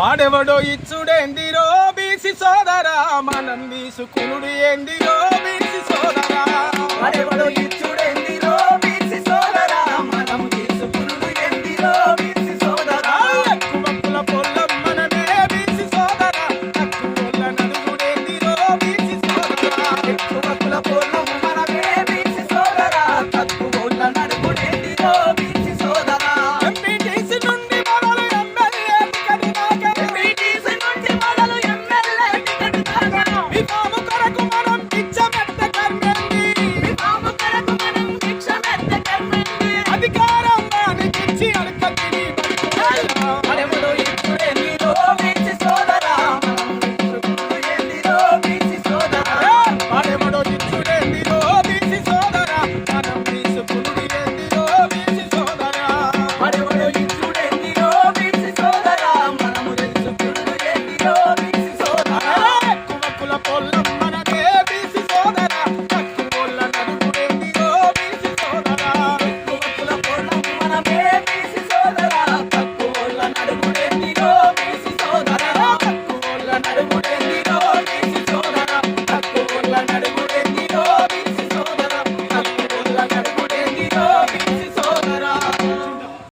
వాడెవడో ఇచ్చుడేందిరో బీసి సోదరా? మనం తీసుకునుడు ఏందిరో బీసి సోదరా? I don't know.